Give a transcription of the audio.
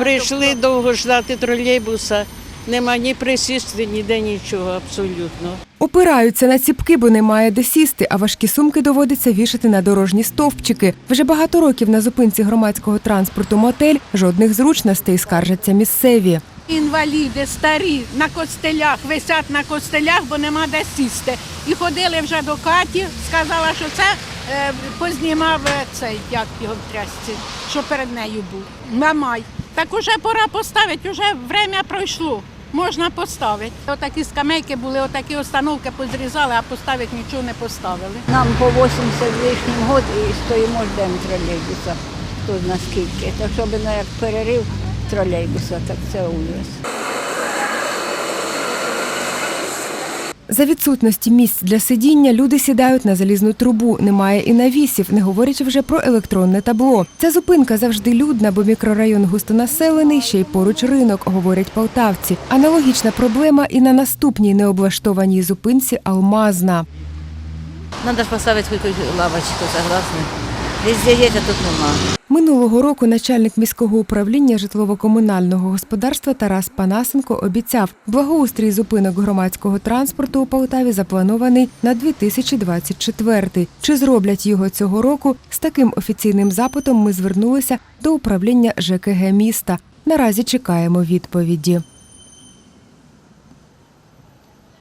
Прийшли довго ждати тролейбуса. Нема ні присісти, ніде нічого, абсолютно. Опираються на ціпки, бо немає де сісти, а важкі сумки доводиться вішати на дорожні стовпчики. Вже багато років на зупинці громадського транспорту мотель жодних зручностей скаржаться місцеві. Інваліди старі на костелях, висять на костелях, бо нема де сісти. І ходили вже до Каті, сказала, що це е, познімав е, цей, як його в трясці, що перед нею був. Мамай. Так уже пора поставити, вже время пройшло. Можна поставити. Отакі скамейки були, отакі установки позрізали, а поставити нічого не поставили. Нам по 80 з лишнім год і стоїмо ждемо тролейбуса. Хто зна скільки. Так ну, як перерив тролейбуса, так це ужас. За відсутності місць для сидіння люди сідають на залізну трубу. Немає і навісів, не говорячи вже про електронне табло. Ця зупинка завжди людна, бо мікрорайон густонаселений, ще й поруч ринок, говорять полтавці. Аналогічна проблема і на наступній необлаштованій зупинці Алмазна. Поставить какую-то лавочку, согласны? Везде есть, а тут нема. Минулого року начальник міського управління житлово-комунального господарства Тарас Панасенко обіцяв, благоустрій зупинок громадського транспорту у Полтаві запланований на 2024. Чи зроблять його цього року? З таким офіційним запитом ми звернулися до управління ЖКГ міста. Наразі чекаємо відповіді.